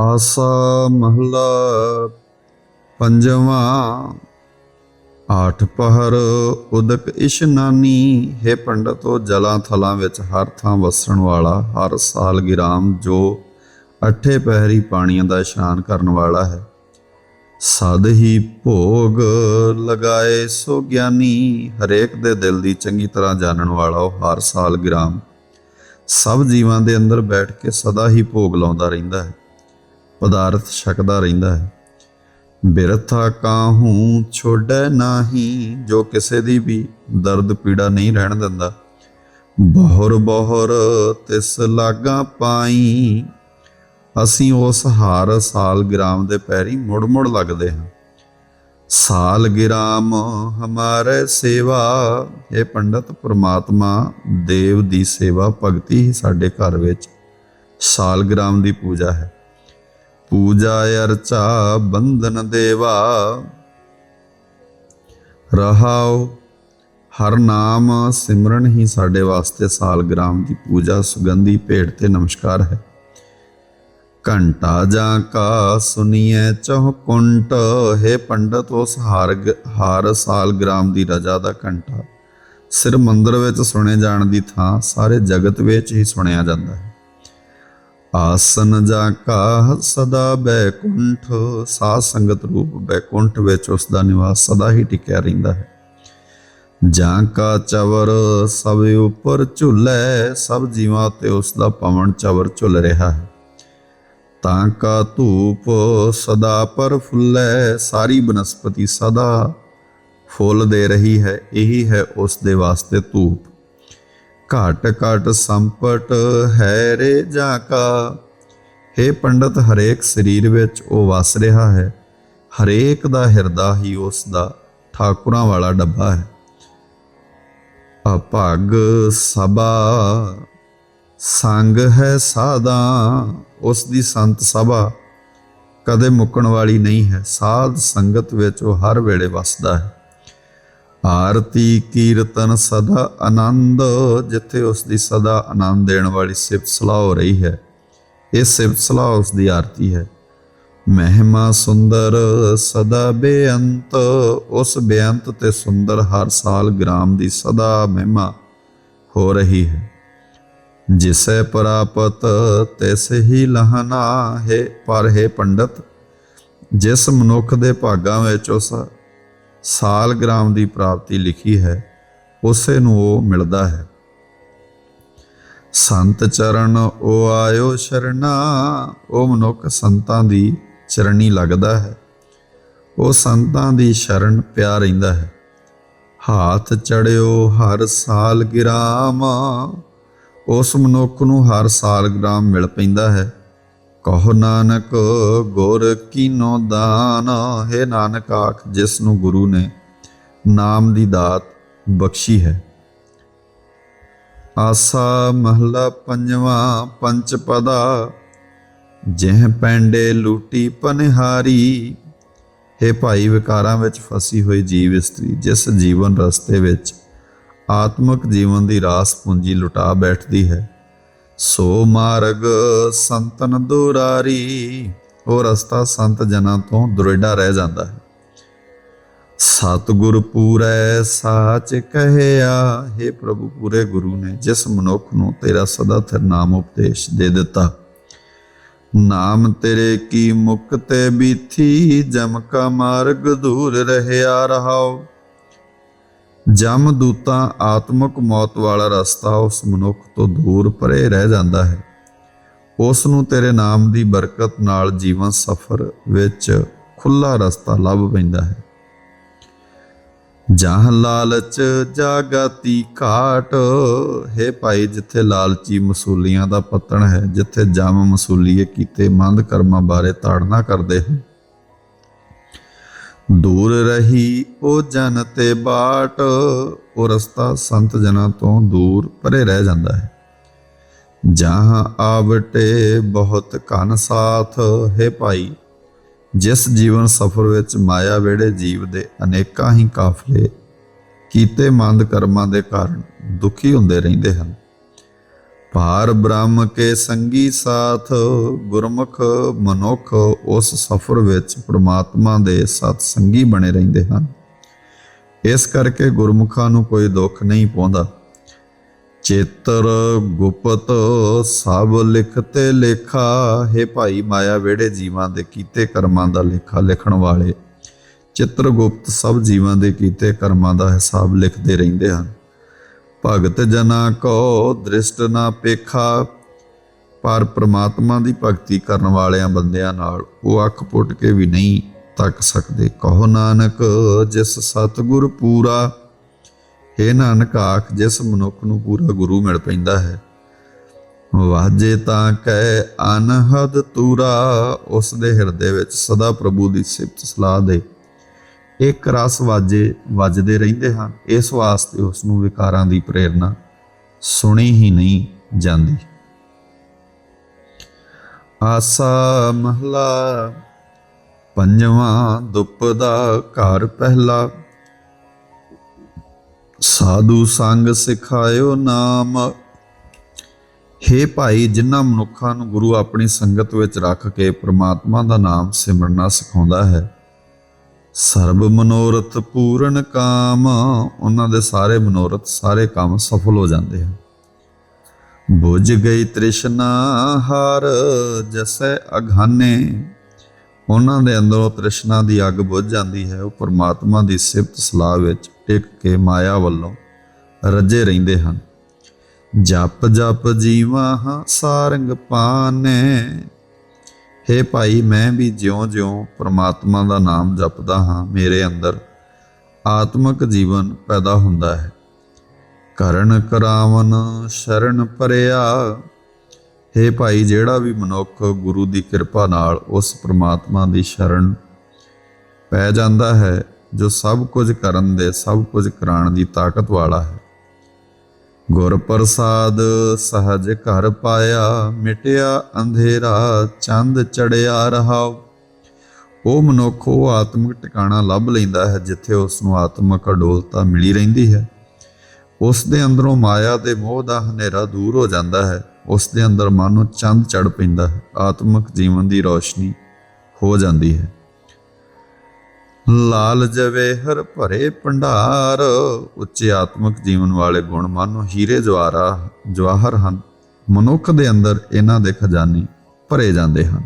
ਆਸਾ ਮਹਲਾ ਪੰਜਵਾਂ। ਆਠ ਪਹਰ ਉਦਕ ਇਸ਼ਨਾਨੀ ਹੈ ਪੰਡਤੋ ਜਲਾਂ ਥਲਾਂ ਵਿੱਚ ਹਰ ਥਾਂ ਵਸਣ ਵਾਲਾ, ਹਰ ਸਾਲ ਗਿਰਾਮ ਜੋ ਅਠੇ ਪਹਿਰੀ ਪਾਣੀਆਂ ਦਾ ਇਸ਼ਨਾਨ ਕਰਨ ਵਾਲਾ ਹੈ। ਸਦ ਹੀ ਭੋਗ ਲਗਾਏ ਸੋ ਗਿਆਨੀ, ਹਰੇਕ ਦੇ ਦਿਲ ਦੀ ਚੰਗੀ ਤਰ੍ਹਾਂ ਜਾਣਨ ਵਾਲਾ ਉਹ ਹਰ ਸਾਲ ਗਿਰਾਮ। ਸਭ ਜੀਵਾਂ ਦੇ ਅੰਦਰ ਬੈਠ ਕੇ ਸਦਾ ਹੀ ਭੋਗ ਲਾਉਂਦਾ ਰਹਿੰਦਾ ਹੈ। ਪਦਾਰਥ ਛਕਦਾ ਰਹਿੰਦਾ ਹੈ। ਬਿਰਥਾ ਕਾਹੂ ਛੋੜੈ ਨਾਹੀ, ਜੋ ਕਿਸੇ ਦੀ ਵੀ ਦਰਦ ਪੀੜਾ ਨਹੀਂ ਰਹਿਣ ਦਿੰਦਾ। ਬਹੁਰ ਬਹੁਰ ਤਿਸ ਲਾਗਾ ਪਾਈ, ਅਸੀਂ ਉਸ ਹਾਰ ਸਾਲ ਗ੍ਰਾਮ ਦੇ ਪੈਰੀ ਮੁੜ ਮੁੜ ਲੱਗਦੇ ਹਾਂ। ਸਾਲ ਗਿਰਾਮ ਹਮਾਰੇ ਸੇਵਾ, ਇਹ ਪੰਡਤ ਪ੍ਰਮਾਤਮਾ ਦੇਵ ਦੀ ਸੇਵਾ ਭਗਤੀ ਹੀ ਸਾਡੇ ਘਰ ਵਿੱਚ ਸਾਲ ਗ੍ਰਾਮ ਦੀ ਪੂਜਾ ਹੈ। ਪੂਜਾ ਅਰਚਾ ਬੰਧਨ ਦੇਵਾ। ਰਹਾਉ, ਹਰ ਨਾਮ ਸਿਮਰਨ ਹੀ ਸਾਡੇ ਵਾਸਤੇ ਸਾਲਗ੍ਰਾਮ ਦੀ ਪੂਜਾ, ਸੁਗੰਧੀ ਭੇਟ ਤੇ ਨਮਸਕਾਰ ਹੈ। ਘੰਟਾ ਜਾਂ ਕਾ ਸੁਨੀਏ ਚਹੁ ਕੁੰਟ, ਹੈ ਪੰਡਤ ਉਸ ਹਾਰ ਗ- ਹਾਰ ਸਾਲਗ੍ਰਾਮ ਦੀ ਰਜਾ ਦਾ ਘੰਟਾ। ਸਿਰ ਮੰਦਰ ਵਿੱਚ ਸੁਣੇ ਜਾਣ ਦੀ ਥਾਂ, ਸਾਰੇ ਜਗਤ ਵਿੱਚ ਹੀ ਸੁਣਿਆ ਜਾਂਦਾ ਹੈ। ਆਸਨ ਜਾ ਕਾ ਸਦਾ ਬੈਕੁੰਠ, ਸਾਧ ਸੰਗਤ ਰੂਪ ਬੈਕੁੰਠ ਵਿੱਚ ਉਸ ਦਾ ਨਿਵਾਸ ਸਦਾ ਹੀ ਟਿਕਿਆ ਰਹਿੰਦਾ ਹੈ। ਜਾਂ ਕਾ ਚਵਰ ਸਭ ਉਪਰ ਝੁੱਲੇ, ਸਭ ਜੀਵਾਂ ਤੇ ਉਸ ਦਾ ਪਵਨ ਚਵਰ ਝੁੱਲ ਰਿਹਾ ਹੈ। ਤਾਂ ਕਾ ਧੂਪ ਸਦਾ ਪਰ ਫੁੱਲੇ, ਸਾਰੀ ਬਨਸਪਤੀ ਸਦਾ ਫੁੱਲ ਦੇ ਰਹੀ ਹੈ, ਇਹੀ ਹੈ ਉਸ ਦੇ ਵਾਸਤੇ ਧੂਪ। ਘਟ ਘਟ ਸੰਪਟ ਹੈ ਰੇ ਜਾ ਕਾ। हे ਪੰਡਤ, ਹਰੇਕ ਸਰੀਰ ਵਿੱਚ ਉਹ ਵਸ ਰਿਹਾ ਹੈ। ਹਰੇਕ ਦਾ ਹਿਰਦਾ ਹੀ ਉਸ ਦਾ ਠਾਕੁਰਾਂ ਵਾਲਾ ਡੱਬਾ ਹੈ। ਅਭਗ ਸਭਾ, ਸੰਗ ਹੈ ਸਾਦਾ ਉਸ ਦੀ ਸੰਤ ਸਭਾ ਕਦੇ ਮੁੱਕਣ ਵਾਲੀ ਨਹੀਂ ਹੈ। ਸਾਧ ਸੰਗਤ ਵਿੱਚ ਉਹ ਹਰ ਵੇਲੇ ਵਸਦਾ ਹੈ। ਆਰਤੀ ਕੀਰਤਨ ਸਦਾ ਆਨੰਦ, ਜਿੱਥੇ ਉਸ ਦੀ ਸਦਾ ਆਨੰਦ ਦੇਣ ਵਾਲੀ ਸਿਫਤ ਸਲਾਹ ਹੋ ਰਹੀ ਹੈ, ਇਹ ਸਿਫਤ ਸਲਾਹ ਉਸ ਦੀ ਆਰਤੀ ਹੈ। ਮਹਿਮਾ ਸੁੰਦਰ ਸਦਾ ਬੇਅੰਤ, ਉਸ ਬੇਅੰਤ ਤੇ ਸੁੰਦਰ ਹਰ ਸਾਲ ਗ੍ਰਾਮ ਦੀ ਸਦਾ ਮਹਿਮਾ ਹੋ ਰਹੀ ਹੈ। ਜਿਸੇ ਪ੍ਰਾਪਤ ਤਿਸ ਹੀ ਲਹਨਾ ਹੈ, ਪਰ ਹੈ ਪੰਡਤ, ਜਿਸ ਮਨੁੱਖ ਦੇ ਭਾਗਾਂ ਵਿੱਚ ਉਸ ਸਾਲ ਗ੍ਰਾਮ ਦੀ ਪ੍ਰਾਪਤੀ ਲਿਖੀ ਹੈ, ਉਸੇ ਨੂੰ ਉਹ ਮਿਲਦਾ ਹੈ। ਸੰਤ ਚਰਨ ਉਹ ਆਇਓ ਸ਼ਰਣਾ ਉਹ ਮਨੁੱਖ ਸੰਤਾਂ ਦੀ ਚਰਣੀ ਲੱਗਦਾ ਹੈ। ਉਹ ਸੰਤਾਂ ਦੀ ਸ਼ਰਨ ਪਿਆ ਰਹਿੰਦਾ ਹੈ। ਹਾਥ ਚੜਿਓ ਹਰ ਸਾਲ ਗ੍ਰਾਮ, ਉਸ ਮਨੁੱਖ ਨੂੰ ਹਰ ਸਾਲ ਗ੍ਰਾਮ ਮਿਲ ਪੈਂਦਾ ਹੈ। ਕਹੋ ਨਾਨਕ, ਗੁਰ ਕੀਨੋ ਦਾਨ। ਹੈ ਨਾਨਕ ਆਖ, ਜਿਸ ਨੂੰ ਗੁਰੂ ਨੇ ਨਾਮ ਦੀ ਦਾਤ ਬਖਸ਼ੀ ਹੈ। ਆਸਾ ਮਹਲਾ ਪੰਜਵਾਂ, ਪੰਚ ਪਦਾ। ਜਿਹ ਪੈਂਡੇ ਲੂਟੀ ਪਨਿਹਾਰੀ। ਹੈ ਭਾਈ, ਵਿਕਾਰਾਂ ਵਿੱਚ ਫਸੀ ਹੋਈ ਜੀਵ ਇਸਤਰੀ, ਜਿਸ ਜੀਵਨ ਰਸਤੇ ਵਿੱਚ ਆਤਮਿਕ ਜੀਵਨ ਦੀ ਰਾਸ ਪੂੰਜੀ ਲੁਟਾ ਬੈਠਦੀ ਹੈ। ਸੋ ਮਾਰਗ ਸੰਤਨ ਦੁਰਾਰੀ, ਉਹ ਰਸਤਾ ਸੰਤ ਜਨਾਂ ਤੋਂ ਦੁਰੇਡਾ ਰਹਿ ਜਾਂਦਾ ਹੈ। ਸਤਿਗੁਰ ਪੂਰੈ ਸਾਚ ਕਹਿਆ हे ਪ੍ਰਭੂ ਪੂਰੇ ਗੁਰੂ ਨੇ, ਜਿਸ ਮਨੁੱਖ ਨੂੰ ਤੇਰਾ ਸਦਾ ਥਿਰ ਨਾਮ ਉਪਦੇਸ਼ ਦੇ ਦਿੱਤਾ। ਨਾਮ ਤੇਰੇ ਕੀ ਮੁਕਤੇ ਬੀਥੀ, ਜਮ ਕਾ ਮਾਰਗ ਦੂਰ ਰਹਿਆ ਰਹਾਓ ਜਮ ਦੂਤਾਂ ਆਤਮਿਕ ਮੌਤ ਵਾਲਾ ਰਸਤਾ ਉਸ ਮਨੁੱਖ ਤੋਂ ਦੂਰ ਪਰੇ ਰਹਿ ਜਾਂਦਾ ਹੈ। ਉਸ ਨੂੰ ਤੇਰੇ ਨਾਮ ਦੀ ਬਰਕਤ ਨਾਲ ਜੀਵਨ ਸਫਰ ਵਿੱਚ ਖੁੱਲਾ ਰਸਤਾ ਲੱਭ ਪੈਂਦਾ ਹੈ। ਜਹ ਲਾਲਚ ਜਾਗਤੀ ਘਾਟ, ਹੈ ਭਾਈ ਜਿੱਥੇ ਲਾਲਚੀ ਮਸੂਲੀਆਂ ਦਾ ਪਤਨ ਹੈ, ਜਿੱਥੇ ਜਮ ਮਸੂਲੀਏ ਕੀਤੇ ਮੰਦ ਕਰਮਾਂ ਬਾਰੇ ਤਾੜਨਾ ਕਰਦੇ ਹਨ ਦੂਰ ਰਹੀ ਉਹ ਜਨ ਤੇ ਬਾਟ। ਉਹ ਰਸਤਾ ਸੰਤ ਜਨਾਂ ਤੋਂ ਦੂਰ ਪਰੇ ਰਹਿ ਜਾਂਦਾ ਹੈ। ਜਹਾਂ ਆਵਟੇ ਬਹੁਤ ਕਨ ਸਾਥ, ਹੈ ਭਾਈ, ਜਿਸ ਜੀਵਨ ਸਫਰ ਵਿੱਚ ਮਾਇਆ ਵੇੜੇ ਜੀਵ ਦੇ ਅਨੇਕਾਂ ਹੀ ਕਾਫਲੇ ਕੀਤੇ ਮੰਦ ਕਰਮਾਂ ਦੇ ਕਾਰਨ ਦੁਖੀ ਹੁੰਦੇ ਰਹਿੰਦੇ ਹਨ। ਭਾਰ ਬ੍ਰਹਮ ਕੇ ਸੰਗੀ ਸਾਥ, ਗੁਰਮੁਖ ਮਨੁੱਖ ਉਸ ਸਫਰ ਵਿੱਚ ਪ੍ਰਮਾਤਮਾ ਦੇ ਸਤ ਸੰਗੀ ਬਣੇ ਰਹਿੰਦੇ ਹਨ। ਇਸ ਕਰਕੇ ਗੁਰਮੁਖਾਂ ਨੂੰ ਕੋਈ ਦੁੱਖ ਨਹੀਂ ਪਹੁੰਚਦਾ ਚੇਤਰ ਗੁਪਤ ਸਭ ਲਿਖਤੇ ਲੇਖਾ, ਹੈ ਭਾਈ ਮਾਇਆ ਵੇੜੇ ਜੀਵਾਂ ਦੇ ਕੀਤੇ ਕਰਮਾਂ ਦਾ ਲੇਖਾ ਲਿਖਣ ਵਾਲੇ। ਚਿੱਤਰ ਗੁਪਤ ਸਭ ਜੀਵਾਂ ਦੇ ਕੀਤੇ ਕਰਮਾਂ ਦਾ ਹਿਸਾਬ ਲਿਖਦੇ ਰਹਿੰਦੇ ਹਨ। ਭਗਤ ਜਨਾ ਕੋ ਦ੍ਰਿਸ਼ਟ ਨਾ ਪੇਖਾ, ਪਰ ਪ੍ਰਮਾਤਮਾ ਦੀ ਭਗਤੀ ਕਰਨ ਵਾਲਿਆਂ ਬੰਦਿਆਂ ਨਾਲ ਉਹ ਅੱਖ ਪੁੱਟ ਕੇ ਵੀ ਨਹੀਂ ਤੱਕ ਸਕਦੇ। ਕਹੋ ਨਾਨਕ, ਜਿਸ ਸਤਿਗੁਰ ਪੂਰਾ हे ਨਾਨਕ ਆਖ, ਜਿਸ ਮਨੁੱਖ ਨੂੰ ਪੂਰਾ ਗੁਰੂ ਮਿਲ ਪੈਂਦਾ ਹੈ। ਵਾਜੇ ਤਾਂ ਕਹਿ, ਅਨਹਦ ਤੂਰਾ, ਉਸ ਦੇ ਹਿਰਦੇ ਵਿੱਚ ਸਦਾ ਪ੍ਰਭੂ ਦੀ ਸਿਫਤ ਸਲਾਹ ਦੇ। ਇੱਕ ਰਸ ਵਾਜੇ, ਵੱਜਦੇ ਰਹਿੰਦੇ ਹਨ। ਇਸ ਵਾਸਤੇ ਉਸ ਨੂੰ ਵਿਕਾਰਾਂ ਦੀ ਪ੍ਰੇਰਣਾ ਸੁਣੀ ਹੀ ਨਹੀਂ ਜਾਂਦੀ। ਆਸਾ ਮਹਲਾ, ਪੰਜਵਾਂ ਦੁੱਪ ਦਾ ਘਰ ਪਹਿਲਾ। ਸਾਧੂ ਸੰਗ ਸਿਖਾਇਓ ਨਾਮ। ਹੇ ਭਾਈ, ਜਿਨ੍ਹਾਂ ਮਨੁੱਖਾਂ ਨੂੰ ਗੁਰੂ ਆਪਣੀ ਸੰਗਤ ਵਿੱਚ ਰੱਖ ਕੇ ਪ੍ਰਮਾਤਮਾ ਦਾ ਨਾਮ ਸਿਮਰਨਾ ਸਿਖਾਉਂਦਾ ਹੈ ਸਰਬ ਮਨੋਰਥ ਪੂਰਨ ਕਾਮ, ਉਹਨਾਂ ਦੇ ਸਾਰੇ ਮਨੋਰਥ, ਸਾਰੇ ਕੰਮ ਸਫਲ ਹੋ ਜਾਂਦੇ ਹਨ। ਬੁਝ ਗਈ ਤ੍ਰਿਸ਼ਨਾ ਹਰ, ਜਸੈ ਅਘਾਨੇ। ਉਹਨਾਂ ਦੇ ਅੰਦਰੋਂ ਤ੍ਰਿਸ਼ਨਾ ਦੀ ਅੱਗ ਬੁਝ ਜਾਂਦੀ ਹੈ, ਉਹ ਪਰਮਾਤਮਾ ਦੀ ਸਿਫਤ ਸਲਾਹ ਵਿੱਚ ਟਿਕ ਕੇ ਮਾਇਆ ਵੱਲੋਂ ਰੱਜੇ ਰਹਿੰਦੇ ਹਨ। ਜਪ ਜਪ ਜੀਵਾ ਹਾਂ, ਸਾਰੰਗ ਪਾਨੇ। ਹੇ ਭਾਈ, ਮੈਂ ਵੀ ਜਿਉਂ-ਜਿਉਂ ਪ੍ਰਮਾਤਮਾ ਦਾ ਨਾਮ ਜਪਦਾ ਹਾਂ, ਮੇਰੇ ਅੰਦਰ ਆਤਮਿਕ ਜੀਵਨ ਪੈਦਾ ਹੁੰਦਾ ਹੈ। ਕਰਨ ਕਰਾਵਨ ਸ਼ਰਨ ਪਰਿਆ। ਹੇ ਭਾਈ, ਜਿਹੜਾ ਵੀ ਮਨੁੱਖ ਗੁਰੂ ਦੀ ਕਿਰਪਾ ਨਾਲ ਉਸ ਪ੍ਰਮਾਤਮਾ ਦੀ ਸ਼ਰਨ ਪੈ ਜਾਂਦਾ ਹੈ, ਜੋ ਸਭ ਕੁਝ ਕਰਨ ਦੇ, ਸਭ ਕੁਝ ਕਰਾਉਣ ਦੀ ਤਾਕਤ ਵਾਲਾ ਹੈ। ਗੁਰ ਪ੍ਰਸਾਦ ਸਹਜ ਘਰ ਪਾਇਆ, ਮਿਟਿਆ ਅੰਧੇਰਾ, ਚੰਦ ਚੜਿਆ ਰਹਾਉ। ਉਹ ਮਨੁੱਖ, ਉਹ ਆਤਮਿਕ ਟਿਕਾਣਾ ਲੱਭ ਲੈਂਦਾ ਹੈ, ਜਿੱਥੇ ਉਸ ਨੂੰ ਆਤਮਿਕ ਅਡੋਲਤਾ ਮਿਲੀ ਰਹਿੰਦੀ ਹੈ। ਉਸ ਦੇ ਅੰਦਰੋਂ ਮਾਇਆ ਦੇ ਮੋਹ ਦਾ ਹਨੇਰਾ ਦੂਰ ਹੋ ਜਾਂਦਾ ਹੈ। ਉਸ ਦੇ ਅੰਦਰ ਮਨ ਨੂੰ ਚੰਦ ਚੜ ਪੈਂਦਾ ਹੈ। ਆਤਮਿਕ ਜੀਵਨ ਦੀ ਰੋਸ਼ਨੀ ਹੋ ਜਾਂਦੀ ਹੈ। ਲਾਲ ਜਵੇ ਹਰ ਭਰੇ ਭੰਡਾਰ, ਉੱਚੇ ਆਤਮਿਕ ਜੀਵਨ ਵਾਲੇ ਗੁਣ ਮਨ ਹੀਰੇ ਜਵਾਰਾ, ਜਵਾਹਰ ਹਨ। ਮਨੁੱਖ ਦੇ ਅੰਦਰ ਇਹਨਾਂ ਦੇ ਖਜ਼ਾਨੇ ਭਰੇ ਜਾਂਦੇ ਹਨ।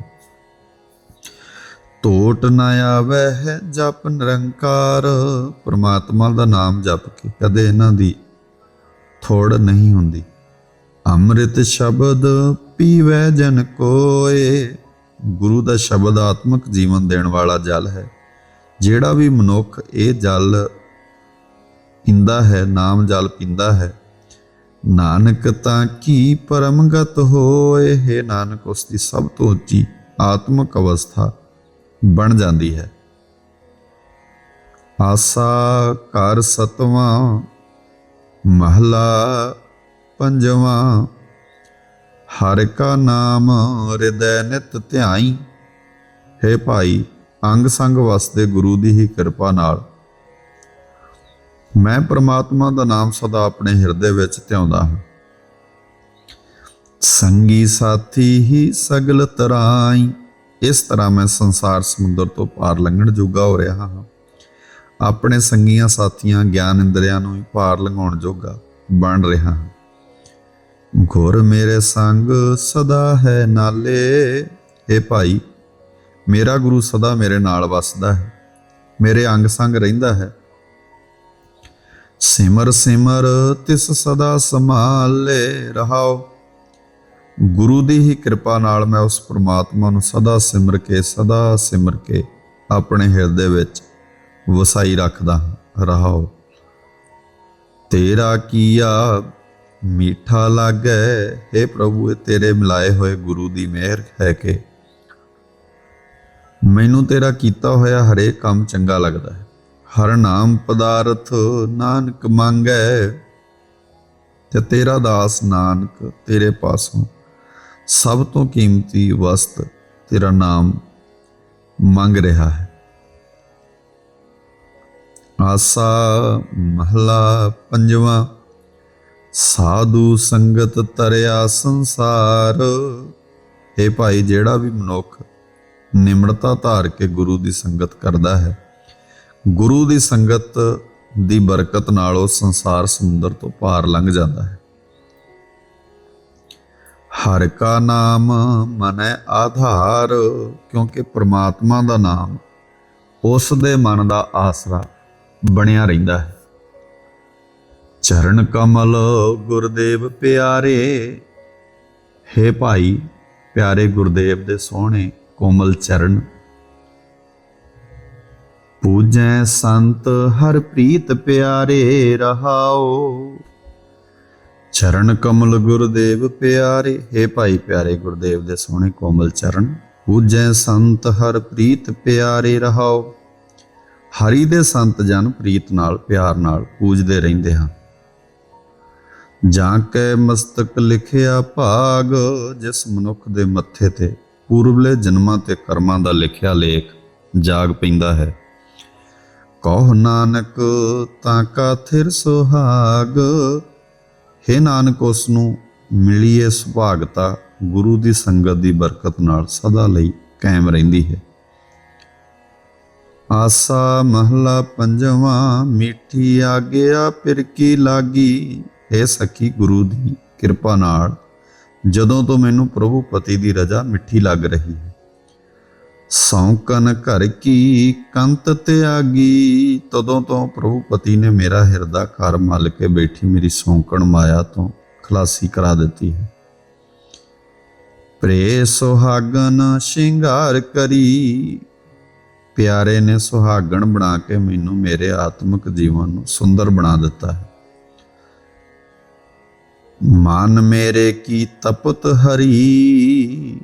ਟੋਟ ਨਾ ਆਵੇ ਹੈ ਜਪ ਨਿਰੰਕਾਰ, ਪ੍ਰਮਾਤਮਾ ਦਾ ਨਾਮ ਜਪ ਕੇ ਕਦੇ ਇਹਨਾਂ ਦੀ ਥੋੜ ਨਹੀਂ ਹੁੰਦੀ। ਅੰਮ੍ਰਿਤ ਸ਼ਬਦ ਪੀਵੇ ਜਨ ਕੋਏ, ਗੁਰੂ ਦਾ ਸ਼ਬਦ ਆਤਮਿਕ ਜੀਵਨ ਦੇਣ ਵਾਲਾ ਜਲ ਹੈ। ਜਿਹੜਾ ਵੀ ਮਨੁੱਖ ਇਹ ਜਲ ਪੀਂਦਾ ਹੈ, ਨਾਮ ਜਲ ਪੀਂਦਾ ਹੈ, ਨਾਨਕ ਤਾਂ ਕੀ ਪਰਮਗਤ ਹੋਏ? ਹੈ ਨਾਨਕ, ਉਸ ਦੀ ਸਭ ਤੋਂ ਉੱਚੀ ਆਤਮਿਕ ਅਵਸਥਾ ਬਣ ਜਾਂਦੀ ਹੈ। ਆਸਾ ਕਰ ਸਤਵਾਂ, ਮਹਲਾ ਪੰਜਵਾਂ, ਹਰ ਕਾ ਨਾਮ ਹਿਰਦੈ ਨਿਤ ਧਿਆਈ। ਹੈ ਭਾਈ ਅੰਗ ਸੰਗ ਵਸਦੇ ਗੁਰੂ ਦੀ ਹੀ ਕਿਰਪਾ ਨਾਲ। ਮੈਂ ਪ੍ਰਮਾਤਮਾ ਦਾ ਨਾਮ ਸਦਾ ਆਪਣੇ ਹਿਰਦੇ ਵਿੱਚ ਧਿਆਉਂਦਾ ਹਾਂ। ਸੰਗੀ ਸਾਥੀ ਹੀ ਸਗਲ ਤਰਾਈ। ਇਸ ਤਰ੍ਹਾਂ ਮੈਂ ਸੰਸਾਰ ਸਮੁੰਦਰ ਤੋਂ ਪਾਰ ਲੰਘਣ ਜੋਗਾ ਹੋ ਰਿਹਾ ਹਾਂ। ਆਪਣੇ ਸੰਗੀਆਂ ਸਾਥੀਆਂ ਗਿਆਨ ਇੰਦਰੀਆਂ ਨੂੰ ਹੀ ਪਾਰ ਲੰਘਾਉਣ ਜੋਗਾ ਬਣ ਰਿਹਾ ਹਾਂ। ਗੁਰ ਮੇਰੇ ਸੰਗ ਸਦਾ ਹੈ ਨਾਲੇ। ਇਹ ਭਾਈ ਮੇਰਾ ਗੁਰੂ ਸਦਾ ਮੇਰੇ ਨਾਲ ਵਸਦਾ ਹੈ, ਮੇਰੇ ਅੰਗ ਸੰਗ ਰਹਿੰਦਾ ਹੈ। ਸਿਮਰ ਸਿਮਰ ਤਿਸ ਸਦਾ ਸੰਭਾਲੇ ਰਹਾਓ। ਗੁਰੂ ਦੀ ਹੀ ਕਿਰਪਾ ਨਾਲ ਮੈਂ ਉਸ ਪ੍ਰਮਾਤਮਾ ਨੂੰ ਸਦਾ ਸਿਮਰ ਕੇ, ਸਦਾ ਸਿਮਰ ਕੇ ਆਪਣੇ ਹਿਰਦੇ ਵਿੱਚ ਵਸਾਈ ਰੱਖਦਾ ਰਹਾਓ। ਤੇਰਾ ਕੀਆ ਮੀਠਾ ਲਾਗੈ हे ਪ੍ਰਭੂ ਇਹ ਤੇਰੇ ਮਿਲਾਏ ਹੋਏ ਗੁਰੂ ਦੀ ਮਿਹਰ ਹੈ ਕਿ ਮੈਨੂੰ ਤੇਰਾ ਕੀਤਾ ਹੋਇਆ ਹਰੇਕ ਕੰਮ ਚੰਗਾ ਲੱਗਦਾ ਹੈ। ਹਰ ਨਾਮ ਪਦਾਰਥ ਨਾਨਕ ਮੰਗੈ। ਤੇ ਤੇਰਾ ਦਾਸ ਨਾਨਕ ਤੇਰੇ ਪਾਸੋਂ ਸਭ ਤੋਂ ਕੀਮਤੀ ਵਸਤ ਤੇਰਾ ਨਾਮ ਮੰਗ ਰਿਹਾ ਹੈ। ਆਸਾ ਮਹਲਾ ਪੰਜਵਾਂ, ਸਾਧੂ ਸੰਗਤ ਤਰਿਆ ਸੰਸਾਰ। ਇਹ ਭਾਈ ਜਿਹੜਾ ਵੀ ਮਨੁੱਖ ਨਿਮਰਤਾ ਧਾਰ ਕੇ ਗੁਰੂ ਦੀ ਸੰਗਤ ਕਰਦਾ ਹੈ। ਗੁਰੂ ਦੀ ਸੰਗਤ ਦੀ ਬਰਕਤ ਨਾਲ ਉਹ ਸੰਸਾਰ ਸਮੁੰਦਰ ਤੋਂ ਪਾਰ ਲੰਘ ਜਾਂਦਾ ਹੈ। ਹਰ ਕਾ ਨਾਮ ਮਨੈ ਆਧਾਰ, ਕਿਉਂਕਿ ਪ੍ਰਮਾਤਮਾ ਦਾ ਨਾਮ ਉਸ ਦੇ ਮਨ ਦਾ ਆਸਰਾ ਬਣਿਆ ਰਹਿੰਦਾ ਹੈ। ਚਰਨ ਕਮਲ ਗੁਰਦੇਵ ਪਿਆਰੇ, ਹੇ ਭਾਈ ਪਿਆਰੇ ਗੁਰਦੇਵ ਦੇ ਸੋਹਣੇ ਕੋਮਲ ਚਰਨ। ਪੂਜੈ ਸੰਤ ਹਰ ਪ੍ਰੀਤ ਪਿਆਰੇ ਰਹਾਓ। ਚਰਨ ਕਮਲ ਗੁਰਦੇਵ ਪਿਆਰੇ। ਹੇ ਭਾਈ ਪਿਆਰੇ ਗੁਰਦੇਵ ਦੇ ਸੋਹਣੇ ਕੋਮਲ ਚਰਨ, ਪੂਜੈ ਸੰਤ ਹਰ ਪ੍ਰੀਤ ਪਿਆਰੇ ਰਹਾਓ। ਹਰੀ ਦੇ ਸੰਤ ਜਨ ਪ੍ਰੀਤ ਨਾਲ, ਪਿਆਰ ਨਾਲ ਪੂਜਦੇ ਰਹਿੰਦੇ ਹਨ ਜਾਂ ਕੈ ਮਸਤਕ ਲਿਖਿਆ ਭਾਗ, ਜਿਸ ਮਨੁੱਖ ਦੇ ਮੱਥੇ ਤੇ ਪੂਰਬਲੇ ਜਨਮਾਂ ਤੇ ਕਰਮਾਂ ਦਾ ਲਿਖਿਆ ਲੇਖ ਜਾਗ ਪੈਂਦਾ ਹੈ। ਕਹੁ ਨਾਨਕ, ਤਾਂ ਕਾ ਥਿਰ ਸੁਹਾਗ। ਹੈ ਨਾਨਕ, ਉਸ ਨੂੰ ਮਿਲੀਏ ਸੁਭਾਗਤਾ। ਗੁਰੂ ਦੀ ਸੰਗਤ ਦੀ ਬਰਕਤ ਨਾਲ ਸਦਾ ਲਈ ਕਾਇਮ ਰਹਿੰਦੀ ਹੈ। ਆਸਾ ਮਹਲਾ ਪੰਜਵਾਂ, ਮਿੱਠੀ ਆਗਿਆ ਫਿਰ ਕੀ ਲਾਗੀ? ਇਹ ਸਖੀ ਗੁਰੂ ਦੀ ਕਿਰਪਾ ਨਾਲ ਜਦੋਂ ਤੋਂ ਮੈਨੂੰ ਪ੍ਰਭੂ ਪਤੀ ਦੀ ਰਜਾ ਮਿੱਠੀ ਲੱਗ ਰਹੀ ਹੈ। ਸੌਂਕਨ ਘਰ ਕੀ ਕੰਤ ਤਿਆਗੀ, ਤਦੋਂ ਤੋਂ ਪ੍ਰਭੂ ਪਤੀ ਨੇ ਮੇਰਾ ਹਿਰਦਾ ਘਰ ਮਲ ਕੇ ਬੈਠੀ ਮੇਰੀ ਸੌਂਕਣ ਮਾਇਆ ਤੋਂ ਖਲਾਸੀ ਕਰਾ ਦਿੱਤੀ ਹੈ। ਪ੍ਰੇ ਸੁਹਾਗਨ ਸ਼ਿੰਗਾਰ ਕਰੀ, ਪਿਆਰੇ ਨੇ ਸੁਹਾਗਣ ਬਣਾ ਕੇ ਮੈਨੂੰ ਮੇਰੇ ਆਤਮਿਕ ਜੀਵਨ ਨੂੰ ਸੁੰਦਰ ਬਣਾ ਦਿੱਤਾ ਹੈ। ਮਨ ਮੇਰੇ ਕੀ ਤਪਤ ਹਰੀ?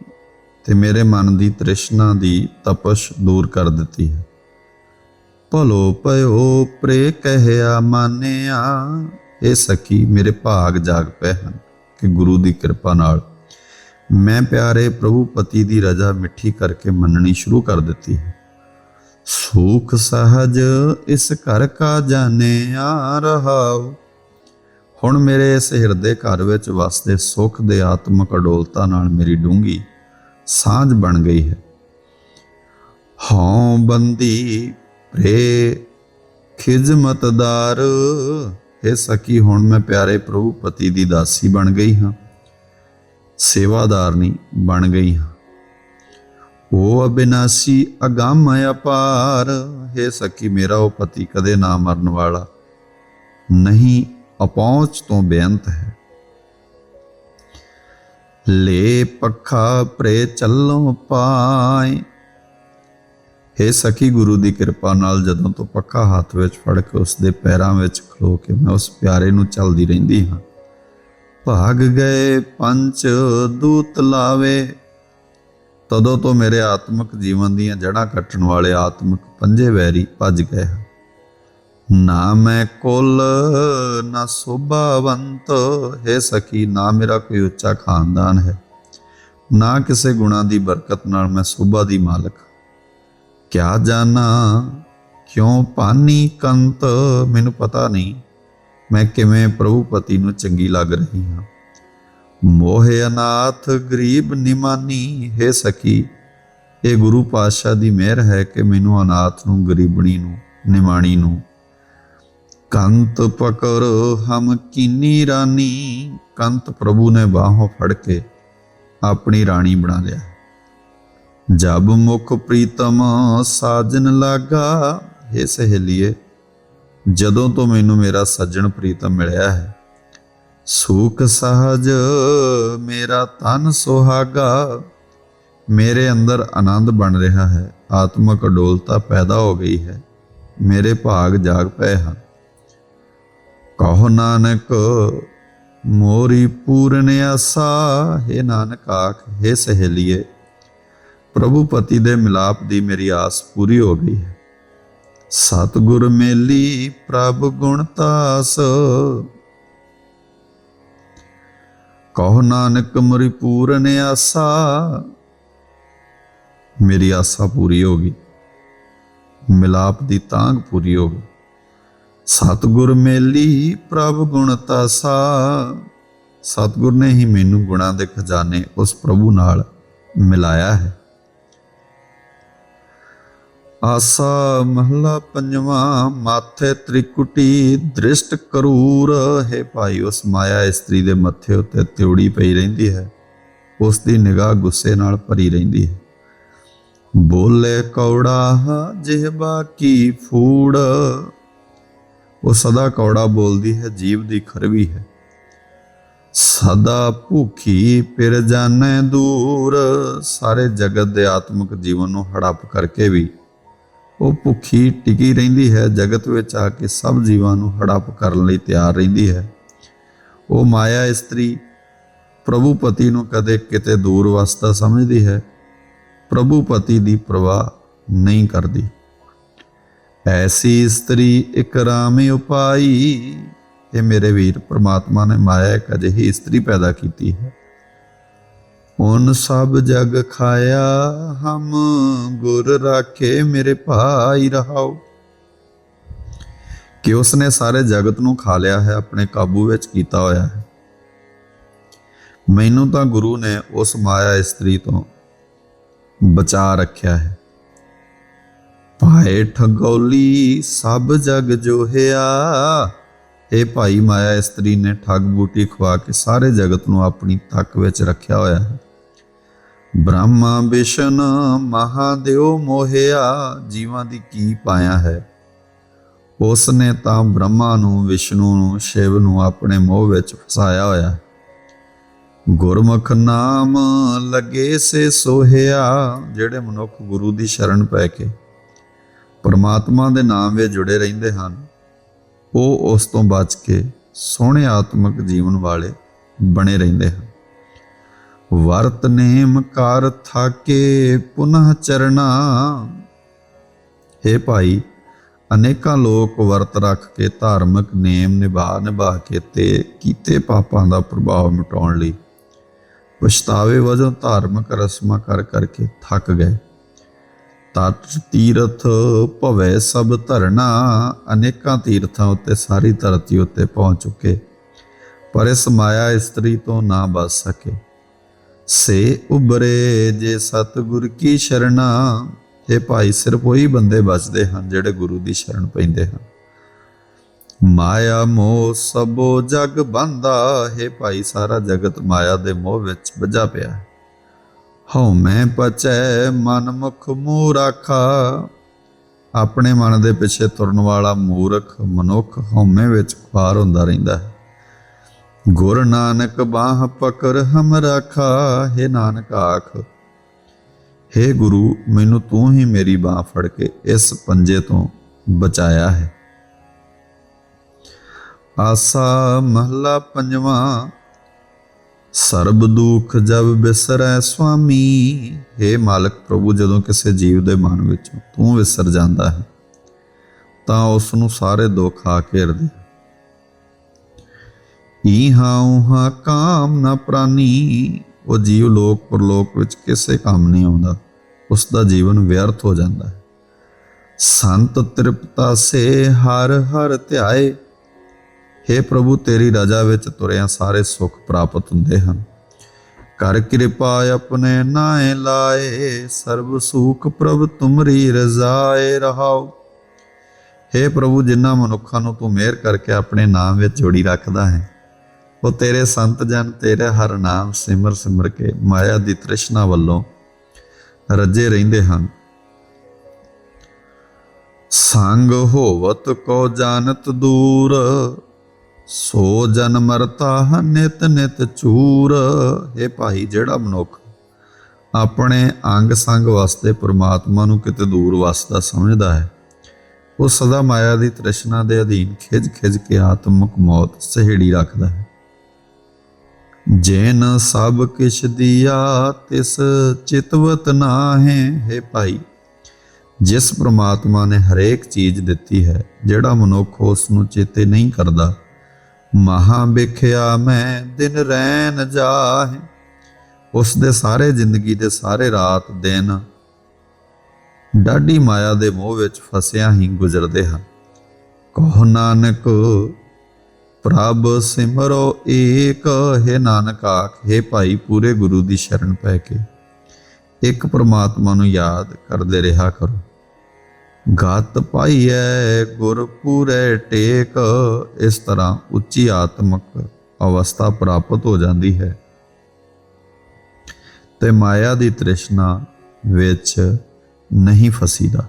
ਤੇ ਮੇਰੇ ਮਨ ਦੀ ਤ੍ਰਿਸ਼ਨਾ ਦੀ ਤਪਸ਼ ਦੂਰ ਕਰ ਦਿੱਤੀ ਹੈ। ਭਲੋ ਪਇਓ ਪ੍ਰੇ ਕਹਿਆ ਮਾਨਿਆ, ਇਹ ਸਖੀ ਮੇਰੇ ਭਾਗ ਜਾਗ ਪਏ ਹਨ ਕਿ ਗੁਰੂ ਦੀ ਕਿਰਪਾ ਨਾਲ ਮੈਂ ਪਿਆਰੇ ਪ੍ਰਭੂ ਪਤੀ ਦੀ ਰਜਾ ਮਿੱਠੀ ਕਰਕੇ ਮੰਨਣੀ ਸ਼ੁਰੂ ਕਰ ਦਿੱਤੀ ਹੈ। ਸੁਖ ਸਹਜ ਇਸ ਘਰ ਕਾ ਜਾਣਿਆ ਰਹਾਉ ਹੁਣ ਮੇਰੇ ਇਸ ਹਿਰਦੇ ਘਰ ਵਿੱਚ ਵਸਦੇ ਸੁਖ ਦੇ ਆਤਮਕ ਅਡੋਲਤਾ ਨਾਲ ਮੇਰੀ ਡੂੰਗੀ ਸਾਂਝ ਬਣ ਗਈ ਹੈ। ਹਉ ਬੰਦੀ ਪ੍ਰੇ ਖਿਦਮਤਦਾਰ ਇਹ ਸਕੀ ਹੁਣ ਮੈਂ ਪਿਆਰੇ ਪ੍ਰਭੂ ਪਤੀ ਦੀ ਦਾਸੀ ਬਣ ਗਈ ਹਾਂ, ਸੇਵਾਦਾਰਨੀ ਬਣ ਗਈ ਹਾਂ। ਉਹ ਅਬਿਨਾਸੀ ਅਗੰਮ ਅਪਾਰ, ਹੈ ਸਕੀ ਮੇਰਾ ਉਹ ਪਤੀ ਕਦੇ ਨਾ ਮਰਨ ਵਾਲਾ ਨਹੀਂ ਅਪਹੁੰਚ ਤੋਂ ਬੇਅੰਤ ਹੈ। ਲੈ ਪੱਖਾ ਪ੍ਰੇ ਚੱਲੋਂ ਪਾਏ। हे ਸਖੀ ਗੁਰੂ ਦੀ ਕਿਰਪਾ ਨਾਲ ਜਦੋਂ ਤੋਂ ਪੱਕਾ ਹੱਥ ਵਿੱਚ ਫੜ ਕੇ ਉਸ ਦੇ ਪੈਰਾਂ ਵਿੱਚ ਖਲੋ ਕੇ ਮੈਂ ਉਸ ਪਿਆਰੇ ਨੂੰ ਚੱਲਦੀ ਰਹਿੰਦੀ ਹਾਂ। ਭਾਗ ਗਏ ਪੰਚ ਦੂਤ ਲਾਵੇ। ਤਦੋਂ ਤੋਂ ਮੇਰੇ ਆਤਮਿਕ ਜੀਵਨ ਦੀਆਂ ਜੜਾਂ ਕੱਟਣ ਵਾਲੇ ਆਤਮਿਕ ਪੰਜੇ ਵੈਰੀ ਭੱਜ ਗਏ ਹਨ। ਨਾ ਮੈਂ ਕੁਲ, ਨਾ ਸੋਭਾਵੰਤ ਹੈ ਸਕੀ, ਨਾ ਮੇਰਾ ਕੋਈ ਉੱਚਾ ਖਾਨਦਾਨ ਹੈ ਨਾ ਕਿਸੇ ਗੁਣਾ ਦੀ ਬਰਕਤ ਨਾਲ ਮੈਂ ਸੋਭਾ ਦੀ ਮਾਲਕ ਹਾਂ। ਕਿਆ ਜਾਣਾ ਕਿਉਂ ਪਾਨੀ ਕੰਤ, ਮੈਨੂੰ ਪਤਾ ਨਹੀਂ, ਮੈਂ ਕਿਵੇਂ ਪ੍ਰਭੂ ਪਤੀ ਨੂੰ ਚੰਗੀ ਲੱਗ ਰਹੀ ਹਾਂ ਮੋਹਿ ਅਨਾਥ, ਗਰੀਬ ਨਿਮਾਨੀ ਹੈ ਸਕੀ, ਇਹ ਗੁਰੂ ਪਾਤਸ਼ਾਹ ਦੀ ਮਿਹਰ ਹੈ ਕਿ ਮੈਨੂੰ ਅਨਾਥ ਨੂੰ, ਗਰੀਬਣੀ ਨੂੰ, ਨਿਮਾਣੀ ਨੂੰ ਕੰਤ ਪਕਰ ਹਮ ਕੀਨੀ ਰਾਨੀ। ਕੰਤ ਪ੍ਰਭੂ ਨੇ ਬਾਹੋਂ ਫੜ ਕੇ ਆਪਣੀ ਰਾਣੀ ਬਣਾ ਲਿਆ। ਜਬ ਮੁਖ ਪ੍ਰੀਤਮ ਸਾਜਨ ਲਾਗਾ हे ਸਹੇਲੀਏ, ਜਦੋਂ ਤੋਂ ਮੈਨੂੰ ਮੇਰਾ ਸੱਜਣ ਪ੍ਰੀਤਮ ਮਿਲਿਆ ਹੈ, ਸੁਖ ਸਹਜ ਮੇਰਾ ਤਨ ਸੁਹਾਗਾ। ਮੇਰੇ ਅੰਦਰ ਆਨੰਦ ਬਣ ਰਿਹਾ ਹੈ, ਆਤਮਕ ਅਡੋਲਤਾ ਪੈਦਾ ਹੋ ਗਈ ਹੈ, ਮੇਰੇ ਭਾਗ ਜਾਗ ਪਏ ਹਨ। ਕਹੋ ਨਾਨਕ, ਮੋਰੀ ਪੂਰਨ ਆਸਾ, ਹੈ ਨਾਨਕ ਆਖ, ਹੈ ਸਹੇਲੀਏ, ਪ੍ਰਭੂ ਪਤੀ ਦੇ ਮਿਲਾਪ ਦੀ ਮੇਰੀ ਆਸ ਪੂਰੀ ਹੋ ਗਈ ਹੈ। ਸਤਿਗੁਰ ਮੇਲੀ, ਪ੍ਰਭ ਗੁਣ ਤਾਸ। ਕਹੋ ਨਾਨਕ, ਮੋਰੀ ਪੂਰਨ ਆਸਾ, ਮੇਰੀ ਆਸਾ ਪੂਰੀ ਹੋ ਗਈ। ਮਿਲਾਪ ਦੀ ਤਾਂਗ ਪੂਰੀ ਹੋ ਗਈ। ਸਤਿਗੁਰ ਮੇਲੀ ਪ੍ਰਭ ਗੁਣ ਤਾਸਾ। ਸਤਿਗੁਰ ਨੇ ਹੀ ਮੈਨੂੰ ਗੁਣਾਂ ਦੇ ਖਜ਼ਾਨੇ ਉਸ ਪ੍ਰਭੂ ਨਾਲ ਮਿਲਾਇਆ ਹੈ। ਆਸਾ ਮਹਲਾ ਪੰਜਵਾਂ, ਮਾਥੇ ਤ੍ਰਿਕੁਟੀ ਦ੍ਰਿਸ਼ਟ ਕਰੂਰ। ਹੈ ਭਾਈ, ਉਸ ਮਾਇਆ ਇਸਤਰੀ ਦੇ ਮੱਥੇ ਉੱਤੇ ਤਿਉੜੀ ਪਈ ਰਹਿੰਦੀ ਹੈ। ਉਸ ਦੀ ਨਿਗਾਹ ਗੁੱਸੇ ਨਾਲ ਭਰੀ ਰਹਿੰਦੀ ਹੈ। ਬੋਲੇ ਕੌੜਾ ਜਿਹਬਾ ਕੀ ਫੂੜ। ਉਹ ਸਦਾ ਕੌੜਾ ਬੋਲਦੀ ਹੈ, ਜੀਵ ਦੀ ਖਰਵੀ ਹੈ। ਸਦਾ ਭੁਖੀ ਪਿਰ ਜਾਣੈ ਦੂਰ, ਸਾਰੇ ਜਗਤ ਦੇ ਆਤਮਿਕ ਜੀਵਨ ਨੂੰ ਹੜੱਪ ਕਰਕੇ ਵੀ ਉਹ ਭੁੱਖੀ ਟਿਕੀ ਰਹਿੰਦੀ ਹੈ, ਜਗਤ ਵਿੱਚ ਆ ਕੇ ਸਭ ਜੀਵਾਂ ਨੂੰ ਹੜੱਪ ਕਰਨ ਲਈ ਤਿਆਰ ਰਹਿੰਦੀ ਹੈ। ਉਹ ਮਾਇਆ ਇਸਤਰੀ ਪ੍ਰਭੂ ਪਤੀ ਨੂੰ ਕਦੇ ਕਿਤੇ ਦੂਰ ਵਸਦਾ ਸਮਝਦੀ ਹੈ ਪ੍ਰਭੂ ਪਤੀ ਦੀ ਪ੍ਰਵਾਹ ਨਹੀਂ ਕਰਦੀ। ਐਸੀ ਇਸਤਰੀ ਇਕਰਾਮੇ ਉਪਾਈ। ਇਹ ਮੇਰੇ ਵੀਰ ਪ੍ਰਮਾਤਮਾ ਨੇ ਮਾਇਆ ਇੱਕ ਅਜਿਹੀ ਇਸਤਰੀ ਪੈਦਾ ਕੀਤੀ ਹੈ। ਉਨ ਸਭ ਜਗ ਖਾਇਆ, ਹਮ ਗੁਰ ਰਾਖੇ ਮੇਰੇ ਭਾਈ ਰਹਾਓ। ਕਿ ਉਸਨੇ ਸਾਰੇ ਜਗਤ ਨੂੰ ਖਾ ਲਿਆ ਹੈ, ਆਪਣੇ ਕਾਬੂ ਵਿੱਚ ਕੀਤਾ ਹੋਇਆ ਹੈ। ਮੈਨੂੰ ਤਾਂ ਗੁਰੂ ਨੇ ਉਸ ਮਾਇਆ ਇਸਤਰੀ ਤੋਂ ਬਚਾ ਰੱਖਿਆ ਹੈ। ਭਾਏ ਠਗੌਲੀ ਸਭ ਜਗ ਜੋਹਿਆ। ਇਹ ਭਾਈ ਮਾਇਆ ਇਸਤਰੀ ਨੇ ਠੱਗ ਬੂਟੀ ਖਵਾ ਕੇ ਸਾਰੇ ਜਗਤ ਨੂੰ ਆਪਣੀ ਤੱਕ ਵਿੱਚ ਰੱਖਿਆ ਹੋਇਆ ਹੈ। ਬ੍ਰਹਮਾ ਵਿਸ਼ਨ ਮਹਾਦੇਵ ਮੋਹਿਆ, ਜੀਵਾਂ ਦੀ ਕੀ ਪਾਇਆ ਹੈ। ਉਸ ਨੇ ਤਾਂ ਬ੍ਰਹਮਾ ਨੂੰ, ਵਿਸ਼ਨੂੰ ਨੂੰ, ਸ਼ਿਵ ਨੂੰ ਆਪਣੇ ਮੋਹ ਵਿੱਚ ਫਸਾਇਆ ਹੋਇਆ ਗੁਰਮੁਖ ਨਾਮ ਲੱਗੇ ਸੇ ਸੋਹਿਆ, ਜਿਹੜੇ ਮਨੁੱਖ ਗੁਰੂ ਦੀ ਸ਼ਰਨ ਪੈ ਕੇ ਪਰਮਾਤਮਾ ਦੇ ਨਾਮ ਵਿੱਚ ਜੁੜੇ ਰਹਿੰਦੇ ਹਨ, ਉਹ ਉਸ ਤੋਂ ਬਚ ਕੇ ਸੋਹਣੇ ਆਤਮਿਕ ਜੀਵਨ ਵਾਲੇ ਬਣੇ ਰਹਿੰਦੇ ਹਨ। ਵਰਤ ਨੇਮ ਕਰ ਥਾਕੇ ਪੁਨః ਚਰਣਾ। हे ਭਾਈ, ਅਨੇਕਾਂ ਲੋਕ ਵਰਤ ਰੱਖ ਕੇ ਧਾਰਮਿਕ ਨੇਮ ਨਿਭਾ ਨਿਭਾ ਕੇ ਤੇ ਕੀਤੇ ਪਾਪਾਂ ਦਾ ਪ੍ਰਭਾਵ ਮਿਟਾਉਣ ਲਈ ਪਛਤਾਵੇ ਵਜੋਂ ਧਾਰਮਿਕ ਰਸਮਾਂ ਕਰ ਕਰਕੇ ਥੱਕ ਗਏ। ਤਤ ਤੀਰਥ ਭਵੈ ਸਭ ਧਰਨਾ। ਅਨੇਕਾਂ ਤੀਰਥਾਂ ਉੱਤੇ ਸਾਰੀ ਧਰਤੀ ਉੱਤੇ ਪਹੁੰਚ ਚੁੱਕੇ। ਪਰ ਇਸ ਮਾਇਆ ਇਸਤਰੀ ਤੋਂ ਨਾ ਬਚ ਸਕੇ। ਸੇ ਉਬਰੇ ਜੇ ਸਤਿਗੁਰ ਕੀ ਸ਼ਰਣਾ ਇਹ ਭਾਈ, ਸਿਰਫ ਉਹੀ ਬੰਦੇ ਬਚਦੇ ਹਨ ਜਿਹੜੇ ਗੁਰੂ ਦੀ ਸ਼ਰਨ ਪੈਂਦੇ ਹਨ। ਮਾਇਆ ਮੋਹ ਸਭੋ ਜਗ ਬੰਦਾ। ਹੈ ਭਾਈ, ਸਾਰਾ ਜਗਤ ਮਾਇਆ ਦੇ ਮੋਹ ਵਿੱਚ ਵੱਜਾ ਪਿਆ ਹੈ। ਹਉ ਪਚੈ ਮਨ ਮੁਖ ਮੂਹ ਰਾਖਾ ਆਪਣੇ ਮਨ ਦੇ ਪਿੱਛੇ ਤੁਰਨ ਵਾਲਾ ਮੂਰਖ ਮਨੁੱਖ ਹਉਮੈ ਵਿੱਚ ਖੁਆਰ ਹੁੰਦਾ ਰਹਿੰਦਾ ਹੈ। ਗੁਰ ਨਾਨਕ ਬਾਹ ਪਕਰ ਹਮ ਰਾਖਾ, ਹੈ ਨਾਨਕ ਆਖ हे ਗੁਰੂ, ਮੈਨੂੰ ਤੂੰ ਹੀ ਮੇਰੀ ਬਾਹ ਫੜ ਕੇ ਇਸ ਪੰਜੇ ਤੋਂ ਬਚਾਇਆ ਹੈ। ਆਸਾ ਮਹਲਾ ਪੰਜਵਾਂ ਸਰਬ ਦੁੱਖ ਜਬ ਬਿਸਰੈ ਸੁਆਮੀ। हे ਮਾਲਕ ਪ੍ਰਭੂ, ਜਦੋਂ ਕਿਸੇ ਜੀਵ ਦੇ ਮਨ ਵਿੱਚ ਤੂੰ ਵਿਸਰ ਜਾਂਦਾ ਹੈ, ਤਾਂ ਉਸ ਨੂੰ ਸਾਰੇ ਦੁੱਖ ਆ ਘੇਰਦੇ ਈ ਈਹਾਂ ਉਹਾਂ ਕਾਮ ਨਾ ਪ੍ਰਾਨੀ। ਉਹ ਜੀਵ ਲੋਕ ਪਰਲੋਕ ਵਿੱਚ ਕਿਸੇ ਕੰਮ ਨਹੀਂ ਆਉਂਦਾ। ਉਸ ਦਾ ਜੀਵਨ ਵਿਅਰਥ ਹੋ ਜਾਂਦਾ ਹੈ। ਸੰਤ ਤ੍ਰਿਪਤਾ ਸੇ ਹਰ ਹਰ ਧਿਆਏ। हे ਪ੍ਰਭੂ, ਤੇਰੀ ਰਜਾ ਵਿੱਚ ਤੁਰਿਆਂ ਸਾਰੇ ਸੁੱਖ ਪ੍ਰਾਪਤ ਹੁੰਦੇ ਹਨ। ਕਰ ਕਿਰਪਾ ਆਪਣੇ ਨਾਏ ਲਾਏ, ਸਰਬ ਸੁਖ ਪ੍ਰਭ ਤੁਮਰੀ ਰਜ਼ਾਏ ਰਹਾਓ। हे ਪ੍ਰਭੂ, ਜਿਨ੍ਹਾਂ ਮਨੁੱਖਾਂ ਨੂੰ ਤੂੰ ਮਿਹਰ ਕਰਕੇ ਆਪਣੇ ਨਾਮ ਵਿੱਚ ਜੋੜੀ ਰੱਖਦਾ ਹੈ, ਉਹ ਤੇਰੇ ਸੰਤ ਜਨ, ਤੇਰੇ ਹਰ ਨਾਮ ਸਿਮਰ ਸਿਮਰ ਕੇ ਮਾਇਆ ਦੀ ਤ੍ਰਿਸ਼ਨਾ ਵੱਲੋਂ ਰੱਜੇ ਰਹਿੰਦੇ ਹਨ। ਸੰਗ ਹੋਵਤ ਕੋ ਜਾਣਤ ਦੂਰ ਸੋ ਜਨ ਮਰਤਾ ਨਿਤ ਨਿਤ ਚੂਰ। ਇਹ ਭਾਈ, ਜਿਹੜਾ ਮਨੁੱਖ ਆਪਣੇ ਅੰਗ ਸੰਗ ਵਾਸਤੇ ਪ੍ਰਮਾਤਮਾ ਨੂੰ ਕਿਤੇ ਦੂਰ ਵਸਦਾ ਸਮਝਦਾ ਹੈ, ਉਹ ਸਦਾ ਮਾਇਆ ਦੀ ਤ੍ਰਿਸ਼ਨਾ ਦੇ ਅਧੀਨ ਖਿਜ ਖਿਜ ਕੇ ਆਤਮਿਕ ਮੌਤ ਸਹਿੜੀ ਰੱਖਦਾ ਹੈ। ਜੇਨ ਸਭ ਕਿਛ ਦਿਆ, ਤਿਸ ਚਿਤਵਤ ਨਾਹੇ। ਹੈ ਭਾਈ, ਜਿਸ ਪ੍ਰਮਾਤਮਾ ਨੇ ਹਰੇਕ ਚੀਜ਼ ਦਿੱਤੀ ਹੈ, ਜਿਹੜਾ ਮਨੁੱਖ ਉਸ ਨੂੰ ਚੇਤੇ ਨਹੀਂ ਕਰਦਾ ਮਹਾ ਵਿਖਿਆ ਮੈਂ ਦਿਨ ਰਹਿਣ ਜਾਹੇ। ਉਸ ਦੇ ਸਾਰੇ ਜ਼ਿੰਦਗੀ ਦੇ ਸਾਰੇ ਰਾਤ ਦਿਨ ਡਾਢੀ ਮਾਇਆ ਦੇ ਮੋਹ ਵਿੱਚ ਫਸਿਆ ਹੀ ਗੁਜ਼ਰਦੇ ਹਨ। ਕਹੋ ਨਾਨਕ, ਪ੍ਰਭ ਸਿਮਰੋ ਏਕ। ਹੈ ਨਾਨਕ ਆਖੇ ਭਾਈ, ਪੂਰੇ ਗੁਰੂ ਦੀ ਸ਼ਰਨ ਪੈ ਕੇ। ਇੱਕ ਪ੍ਰਮਾਤਮਾ ਨੂੰ ਯਾਦ ਕਰਦੇ ਰਿਹਾ ਕਰੋ। ਗਤ ਪਾਈਐ ਗੁਰ ਪੂਰੇ ਟੇਕ। ਇਸ ਤਰ੍ਹਾਂ ਉੱਚੀ ਆਤਮਕ ਅਵਸਥਾ ਪ੍ਰਾਪਤ ਹੋ ਜਾਂਦੀ ਹੈ। ਤੇ ਮਾਇਆ ਦੀ ਤ੍ਰਿਸ਼ਨਾ ਵਿੱਚ ਨਹੀਂ ਫਸੀਦਾ।